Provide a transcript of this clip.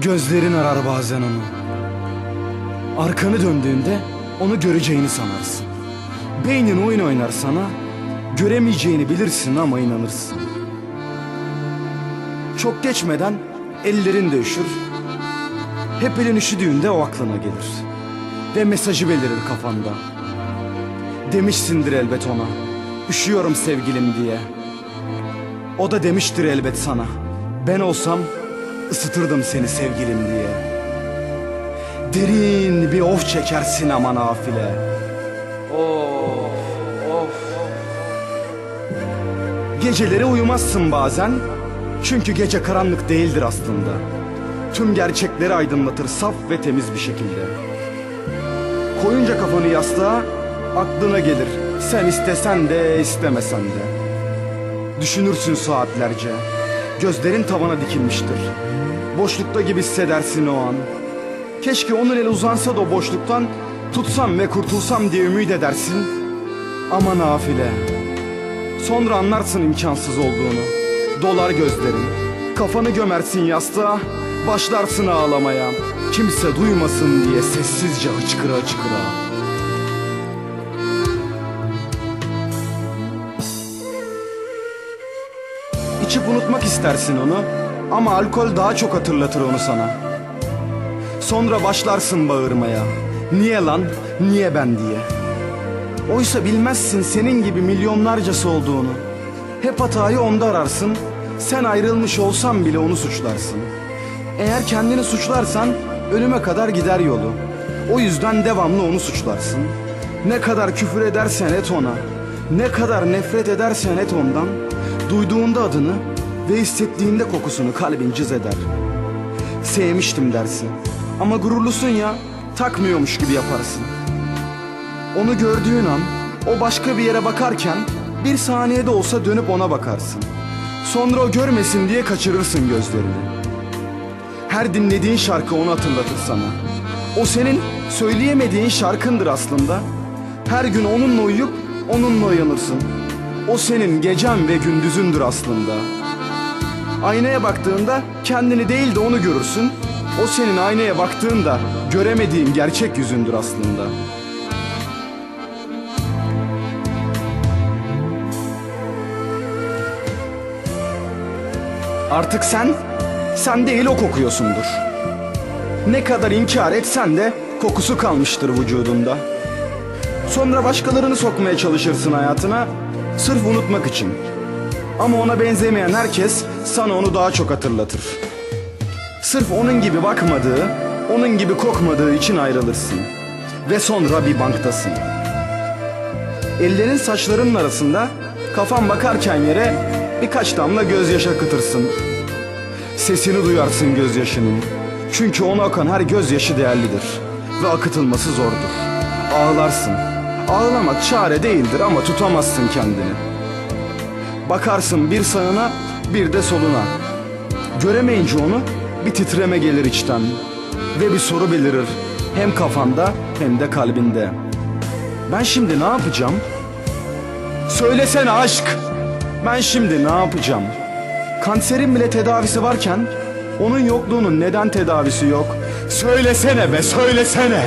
Gözlerin arar bazen onu. Arkanı döndüğünde onu göreceğini sanarsın. Beynin oyun oynar sana. Göremeyeceğini bilirsin ama inanırsın. Çok geçmeden ellerin de üşür. Hep elin üşüdüğünde o aklına gelir. Ve mesajı belirir kafanda. Demişsindir elbet ona. Üşüyorum sevgilim diye. O da demiştir elbet sana. Ben olsam ısıtırdım seni sevgilim diye. Derin bir of çekersin aman afile. Of, of. Geceleri uyumazsın bazen. Çünkü gece karanlık değildir aslında. Tüm gerçekleri aydınlatır saf ve temiz bir şekilde. Koyunca kafanı yastığa aklına gelir. Sen istesen de istemesen de. Düşünürsün saatlerce. Gözlerin tavana dikilmiştir. Boşlukta gibi hissedersin o an. Keşke onun eli uzansa da o boşluktan tutsam ve kurtulsam diye ümit edersin. Ama nafile. Sonra anlarsın imkansız olduğunu. Dolar gözlerin. Kafanı gömersin yastığa. Başlarsın ağlamaya. Kimse duymasın diye sessizce hıçkıra hıçkıra. İçip unutmak istersin onu ama alkol daha çok hatırlatır onu sana. Sonra başlarsın bağırmaya. Niye lan? Niye ben diye. Oysa bilmezsin senin gibi milyonlarcası olduğunu. Hep hatayı onda ararsın. Sen ayrılmış olsan bile onu suçlarsın. Eğer kendini suçlarsan ölüme kadar gider yolu. O yüzden devamlı onu suçlarsın. Ne kadar küfür edersen et ona. Ne kadar nefret edersen et ondan. Duyduğunda adını ve hissettiğinde kokusunu kalbin cız eder. Sevmiştim dersin. Ama gururlusun ya, takmıyormuş gibi yaparsın. Onu gördüğün an, o başka bir yere bakarken bir saniyede olsa dönüp ona bakarsın. Sonra o görmesin diye kaçırırsın gözlerini. Her dinlediğin şarkı onu hatırlatır sana. O senin söyleyemediğin şarkındır aslında. Her gün onunla uyuyup onunla uyanırsın. O senin gecen ve gündüzündür aslında. Aynaya baktığında kendini değil de onu görürsün. O senin aynaya baktığında göremediğin gerçek yüzündür aslında. Artık sen, sen değil o kokuyorsundur. Ne kadar inkar etsen de kokusu kalmıştır vücudunda. Sonra başkalarını sokmaya çalışırsın hayatına, sırf unutmak için. Ama ona benzemeyen herkes sana onu daha çok hatırlatır. Sırf onun gibi bakmadığı, onun gibi kokmadığı için ayrılırsın. Ve sonra bir banktasın. Ellerin saçlarının arasında kafan bakarken yere birkaç damla gözyaşı akıtırsın. Sesini duyarsın gözyaşının. Çünkü ona akan her gözyaşı değerlidir ve akıtılması zordur. Ağlarsın. Ağlamak çare değildir ama tutamazsın kendini. Bakarsın bir sağına bir de soluna. Göremeyince onu bir titreme gelir içten ve bir soru belirir hem kafanda hem de kalbinde. Ben şimdi ne yapacağım? Söylesene aşk. Ben şimdi ne yapacağım? Kanserin bile tedavisi varken onun yokluğunun neden tedavisi yok? Söylesene be söylesene.